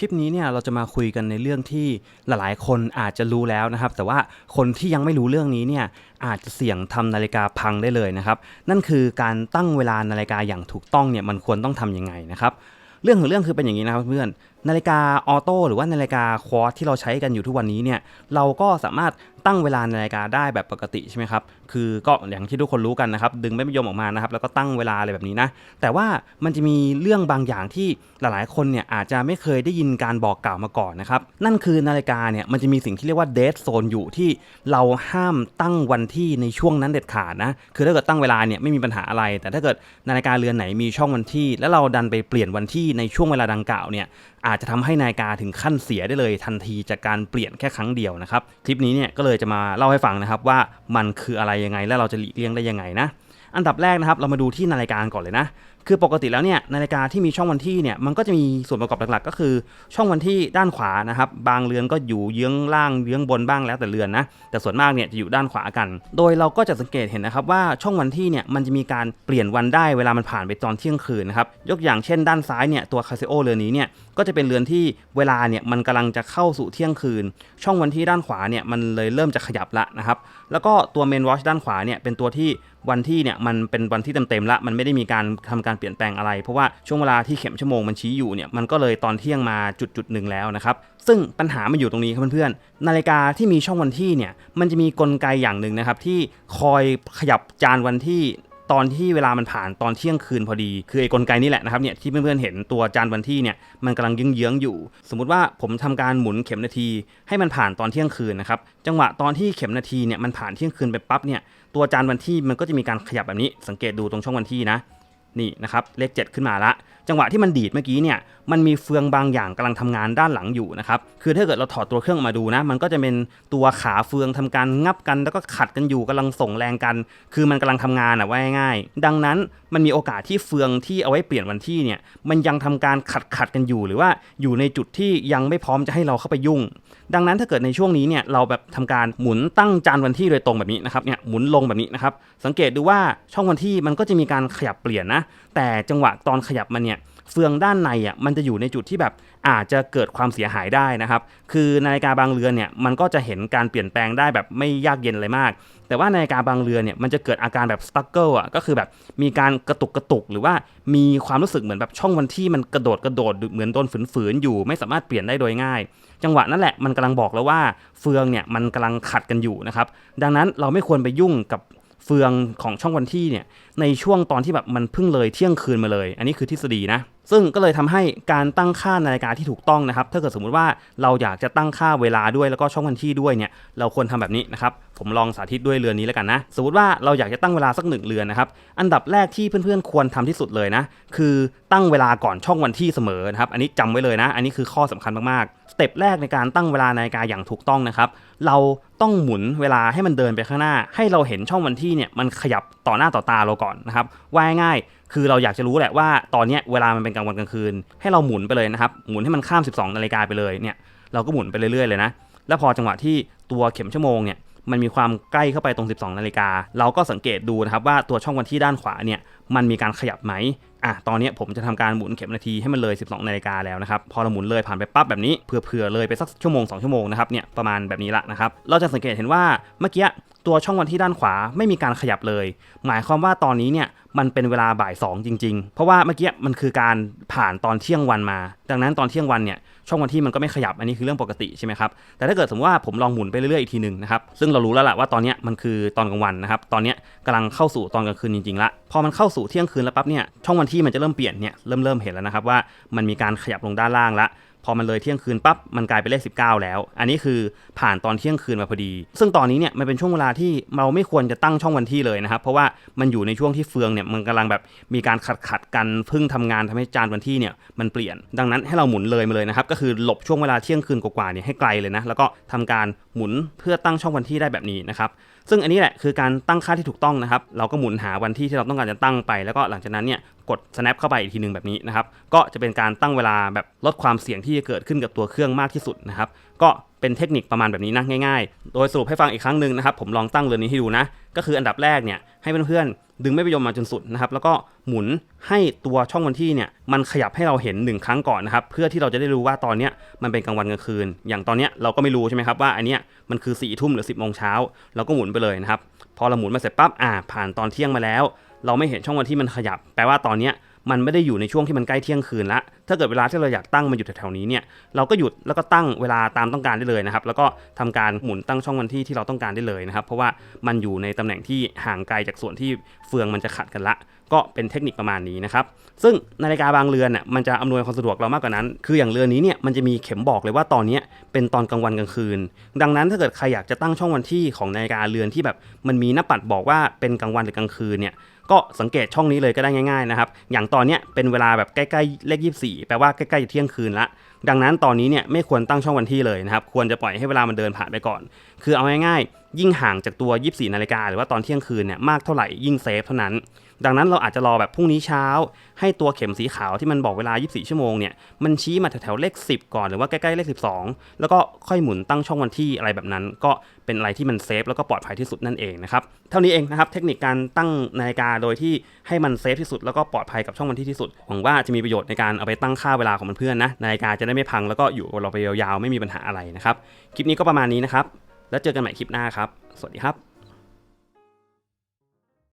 คลิปนี้เนี่ยเราจะมาคุยกันในเรื่องที่หลายๆ คนอาจจะรู้แล้วนะครับ แต่ว่าคนที่ยังไม่รู้เรื่องนี้เนี่ยอาจจะเสี่ยงทำนาฬิกาพังได้เลยนะครับ นั่นคือการตั้งเวลานาฬิกาอย่างถูกต้องเนี่ยมันควรต้องทำยังไงนะครับเรื่องของเรื่องคือเป็นอย่างนี้นะครับเพื่อนนาฬิกาออโต้หรือว่านาฬิกาควอตที่เราใช้กันอยู่ทุกวันนี้เนี่ยเราก็สามารถ ตั้งเวลานาฬิกาได้แบบปกติใช่ไหมครับ คือก็อย่างที่ทุกคนรู้กันนะครับ ดึงไม่ยมออกมานะครับ แล้วก็ตั้งเวลาอะไรแบบนี้นะ แต่ว่ามันจะมีเรื่องบางอย่างที่หลายๆ คนเนี่ยอาจจะไม่เคยได้ยินการบอกกล่าวมาก่อนนะครับ นั่นคือนาฬิกาเนี่ยมันจะมีสิ่งที่เรียกว่าเดทโซนอยู่ที่เราห้ามตั้งวันที่ในช่วงนั้นเด็ดขาดนะ คือถ้าเกิดตั้งเวลาเนี่ยไม่มีปัญหาอะไร แต่ถ้าเกิดนาฬิกาเรือนไหนมีช่องวันที่ แล้วเราดันไปเปลี่ยนวันที่ในช่วงเวลาดังกล่าวเนี่ยอาจจะทำให้นาฬิกาถึงขั้นเสียได้เลยทันทีจากการเปลี่ยนแค่ครั้งเดียวนะครับ คลิปนี้เนี่ยก็เลยลยจะมาเล่าให้ฟังนะครับว่ามันคืออะไรยังไงและเราจะหลีกเลี่ยงได้ยังไงนะ อันดับแรกนะครับเรามาดูที่นาฬิกาก่อนเลยนะ คือปกติแล้วเนี่ยนาฬิกาที่มีช่องวันที่เนี่ยมันก็จะมีส่วนประกอบหลักๆ ก็คือช่องวันที่ด้านขวานะครับ บางเรือนก็อยู่เยื้องล่างเยื้องบนบ้างแล้วแต่เรือนนะ แต่ส่วนมากเนี่ยจะอยู่ด้านขวากัน โดยเราก็จะสังเกตเห็นนะครับว่าช่องวันที่เนี่ยมันจะมีการเปลี่ยนวันได้เวลามันผ่านไปตอนเที่ยงคืนนะครับ ยกอย่างเช่นด้านซ้ายเนี่ยตัวคาซิโอเรือนนี้เนี่ยก็จะเป็นเรือนที่เวลาเนี่ยมันกำลังจะเข้าสู่เที่ยงคืน ช่องวันที่ด้านขวาเนี่ยมันเลยเริ่มจะขยับละนะครับ แล้วก็ตัวเมนวอชด้านขวาเนี่ยเป็นตัวที่ วันที่เนี่ยมันเป็นวันที่เต็มๆละมันไม่ได้มีการทำการเปลี่ยนแปลงอะไร เพราะว่าช่วงเวลาที่เข็มชั่วโมงมันชี้อยู่เนี่ยมันก็เลยตอนเที่ยงมาจุดจุดหนึ่งแล้วนะครับซึ่งปัญหามันอยู่ตรงนี้ครับเพื่อนๆนาฬิกาที่มีช่องวันที่เนี่ยมันจะมีกลไกอย่างหนึ่งนะครับที่คอยขยับจานวันที่ ตอนที่เวลามันผ่านตอนเที่ยงคืนพอดี คือไอ้กลไกนี่แหละนะครับเนี่ยที่เพื่อนๆเห็นตัวจานวันที่เนี่ยมันกำลังเยื้องๆอยู่ สมมุติว่าผมทำการหมุนเข็มนาที ให้มันผ่านตอนเที่ยงคืนนะครับจังหวะตอนที่เข็มนาทีเนี่ยมันผ่านเที่ยงคืนไปปั๊บเนี่ยตัวจานวันที่มันก็จะมีการขยับแบบนี้สังเกตดูตรงช่องวันที่นะนี่นะครับเลข 7 ขึ้นมาละ จังหวะที่มันดีดเมื่อกี้เนี่ยมันมีเฟืองบางอย่างกำลังทำงานด้านหลังอยู่นะครับคือถ้าเกิดเราถอดตัวเครื่องออกมาดูนะมันก็จะเป็นตัวขาเฟืองทำการงับกัน แล้วก็ขัดกันอยู่กำลังส่งแรงกัน คือมันกำลังทำงานอะว่าง่ายๆดังนั้นมันมีโอกาสที่เฟืองที่เอาไว้เปลี่ยนวันที่เนี่ยมันยังทำการขัดขัดกันอยู่หรือว่าอยู่ในจุดที่ยังไม่พร้อมจะให้เราเข้าไปยุ่ง ดังนั้นถ้าเกิดในช่วงนี้เนี่ยเราแบบทำการหมุนตั้งจานวันที่โดยตรงแบบนี้นะครับเนี่ยหมุนลงแบบนี้นะครับสังเกตดูว่าช่องวันที่มันก็จะมีการขยับเปลี่ยนนะแต่จังหวะตอนขยับมันเนี่ย เฟืองด้านในอะมันจะอยู่ในจุดที่แบบอาจจะเกิดความเสียหายได้นะครับ คือนาฬิกาบางเรือนเนี่ยมันก็จะเห็นการเปลี่ยนแปลงได้แบบไม่ยากเย็นอะไรมาก แต่ว่านาฬิกาบางเรือนเนี่ยมันจะเกิดอาการแบบสตั๊กเกิลอะก็คือแบบมีการกระตุกกระตุกหรือว่ามีความรู้สึกเหมือนแบบช่องวันที่มันกระโดดกระโดดเหมือนโดนฝืนๆอยู่ ไม่สามารถเปลี่ยนได้โดยง่าย จังหวะนั่นแหละมันกำลังบอกแล้วว่าเฟืองเนี่ยมันกำลังขัดกันอยู่นะครับดังนั้นเราไม่ควรไปยุ่งกับเฟืองของช่องวันที่เนี่ยในช่วงตอนที่แบบมันเพิ่งเลยเที่ยงคืนมาเลย อันนี้คือทฤษฎีนะ ซึ่งก็เลยทำให้การตั้งค่านาฬิกาที่ถูกต้องนะครับ ถ้าเกิดสมมุติว่าเราอยากจะตั้งค่าเวลาด้วยแล้วก็ช่องวันที่ด้วยเนี่ย เราควรทำแบบนี้นะครับ ผมลองสาธิตด้วยเรือนนี้แล้วกันนะ สมมติว่าเราอยากจะตั้งเวลาสักหนึ่งเรือนนะครับ อันดับแรกที่เพื่อนๆควรทำที่สุดเลยนะ คือตั้งเวลาก่อนช่องวันที่เสมอนะครับ อันนี้จำไว้เลยนะ อันนี้คือข้อสำคัญมากๆ สเต็ปแรกในการตั้งเวลานาฬิกาอย่างถูกต้องนะครับ เราต้องหมุนเวลาให้มันเดินไปข้างหน้า ให้เราเห็นช่องวันที่เนี่ยมันขยับต่อหน้าต่อตาเราก่อนนะครับ ว่าง่ายๆคือเราอยากจะรู้แหละว่าตอนนี้เวลามันเป็นกางวันกลางคืน ให้เราหมุนไปเลยนะครับหมุนให้มันข้าม 12 นาฬิกาไปเลยเนี่ยเราก็หมุนไปเรื่อยๆเลยนะแล้วพอจังหวะที่ตัวเข็มชั่วโมงเนี่ยมันมีความใกล้เข้าไปตรง 12 นาฬิกา เราก็สังเกตดูนะครับว่าตัวช่องวันที่ด้านขวาเนี่ยมันมีการขยับไหมอะตอนนี้ผมจะทำการหมุนเข็มนาทีให้มันเลย 12 นาฬิกาแล้วนะครับ พอเราหมุนเลยผ่านไปปั๊บแบบนี้เผื่อๆเลยไปสักชั่วโมง 2 ชั่วโมงนะครับเนี่ยประมาณแบบนี้ละนะครับ เราจะสังเกตเห็นว่าเมื่อกี้ตัวช่องวันที่ด้านขวาไม่มีการขยับเลย หมายความว่าตอนนี้เนี่ยมันเป็นเวลาบ่าย2จริง ๆ เพราะว่าเมื่อกี้มันคือการผ่านตอนเที่ยงวันมา ดังนั้นตอนเที่ยงวันเนี่ยช่องวันที่มันก็ไม่ขยับอันนี้คือเรื่องปกติใช่ไหมครับแต่ถ้าเกิดสมมติว่าผมลองหมุนไปเรื่อยๆอีกทีหนึ่งนะครับซึ่งเรารู้แล้วแหละว่าตอนนี้มันคือตอนกลางวันนะครับตอนนี้กำลังเข้าสู่ตอนกลางคืนจริงๆละพอมันเข้าสู่เที่ยงคืนแล้วปั๊บเนี่ยช่องวันที่มันจะเริ่มเปลี่ยนเนี่ยเริ่มเริ่มเห็นแล้วนะครับว่ามันมีการขยับลงด้านล่างละ พอมันเลยเที่ยงคืนปั๊บมันกลายเป็นเลข 19 แล้ว อันนี้คือผ่านตอนเที่ยงคืนมาพอดี ซึ่งตอนนี้เนี่ยมันเป็นช่วงเวลาที่เราไม่ควรจะตั้งช่องวันที่เลยนะครับ เพราะว่ามันอยู่ในช่วงที่เฟืองเนี่ยมันกำลังแบบมีการขัดขัดกันพึ่งทำงานทำให้จานวันที่เนี่ยมันเปลี่ยน ดังนั้นให้เราหมุนเลยมาเลยนะครับ ก็คือหลบช่วงเวลาเที่ยงคืนกว่าๆเนี่ยให้ไกลเลยนะแล้วก็ทำการหมุนเพื่อตั้งช่องวันที่ได้แบบนี้นะครับซึ่งอันนี้แหละคือการตั้งค่าที่ถูกต้องนะครับ เราก็หมุนหาวันที่ที่เราต้องการจะตั้งไป แล้วก็หลังจากนั้นเนี่ย กด snap เข้าไปอีกทีหนึ่งแบบนี้นะครับ ก็จะเป็นการตั้งเวลาแบบลดความเสี่ยงที่จะเกิดขึ้นกับตัวเครื่องมากที่สุดนะครับ ก็เป็นเทคนิคประมาณแบบนี้นะง่ายๆ โดยสรุปให้ฟังอีกครั้งหนึ่งนะครับ ผมลองตั้งเรือนนี้ให้ดูนะ ก็คืออันดับแรกเนี่ยให้เพื่อนๆดึงไม่ไปยมมาจนสุดนะครับ แล้วก็หมุนให้ตัวช่องวันที่เนี่ยมันขยับให้เราเห็นหนึ่งครั้งก่อนนะครับ เพื่อที่เราจะได้รู้ว่าตอนเนี้ยมันเป็นกลางวันกลางคืน อย่างตอนเนี้ยเราก็ไม่รู้ใช่ไหมครับว่าอันเนี้ยมันคือ4ี่ทุ่มหรือ 10บโมงเช้าเราก็หมุนไปเลยนะครับ พอเราหมุนมาเสร็จปั๊บอ่าผ่านตอนเที่ยงมาแล้ว เราไม่เห็นช่องวันที่มันขยับ แปลว่าตอนเนี้ยมันไม่ได้อยู่ในช่วงที่มันใกล้เที่ยงคืนละถ้าเกิดเวลาที่เราอยากตั้งมันอยู่แถวๆนี้เนี่ยเราก็หยุดแล้วก็ตั้งเวลาตามต้องการได้เลยนะครับ แล้วก็ทำการหมุนตั้งช่องวันที่ที่เราต้องการได้เลยนะครับ เพราะว่ามันอยู่ในตำแหน่งที่ห่างไกลจากส่วนที่เฟืองมันจะขัดกันละ ก็เป็นเทคนิคประมาณนี้นะครับ ซึ่งนาฬิกาบางเรือนน่ะมันจะอำนวยความสะดวกเรามากกว่านั้น คืออย่างเรือนนี้เนี่ยมันจะมีเข็มบอกเลยว่าตอนนี้เป็นตอนกลางวันกลางคืน ดังนั้นถ้าเกิดใครอยากจะตั้งช่องวันที่ของนาฬิกาเรือนที่แบบ มันมีหน้าปัดบอกว่าเป็นกลางวันหรือกลางคืนเนี่ย ก็สังเกตช่องนี้เลยก็ได้ง่ายๆนะครับ อย่างตอนเนี้ยเป็นเวลาแบบใกล้ๆเลข 24 แปลว่าใกล้ๆจะเที่ยงคืนละ ดังนั้นตอนนี้เนี่ยไม่ควรตั้งช่องวันที่เลยนะครับ ควรจะปล่อยให้เวลามันเดินผ่านไปก่อน คือเอาง่ายๆ ยิ่งห่างจากตัว 24 นาฬิกาหรือว่าตอนเที่ยงคืนเนี่ยมากเท่าไหร่ยิ่งเซฟเท่านั้น ดังนั้นเราอาจจะรอแบบพรุ่งนี้เช้า ให้ตัวเข็มสีขาวที่มันบอกเวลา 24 ชั่วโมงเนี่ยมันชี้มาแถวๆเลข 10 ก่อนหรือว่าใกล้ๆเลข 12 แล้วก็ค่อยหมุนตั้งช่องวันที่อะไรแบบนั้น ก็เป็นอะไรที่มันเซฟแล้วก็ปลอดภัยที่สุดนั่นเองนะครับเท่านี้เองนะครับเทคนิคการตั้งนาฬิกาโดยที่ให้มันเซฟที่สุดแล้วก็ปลอดภัยกับช่องวันที่ที่สุดหวังว่าจะมีประโยชน์ในการเอาไปตั้งค่าเวลาของเพื่อนๆนะนาฬิกาจะได้ไม่พังแล้วก็อยู่กับเราไปยาวๆไม่มีปัญหาอะไรนะครับ คลิปนี้ก็ประมาณนี้นะครับ แล้วเจอกันใหม่คลิปหน้าครับ สวัสดีครับ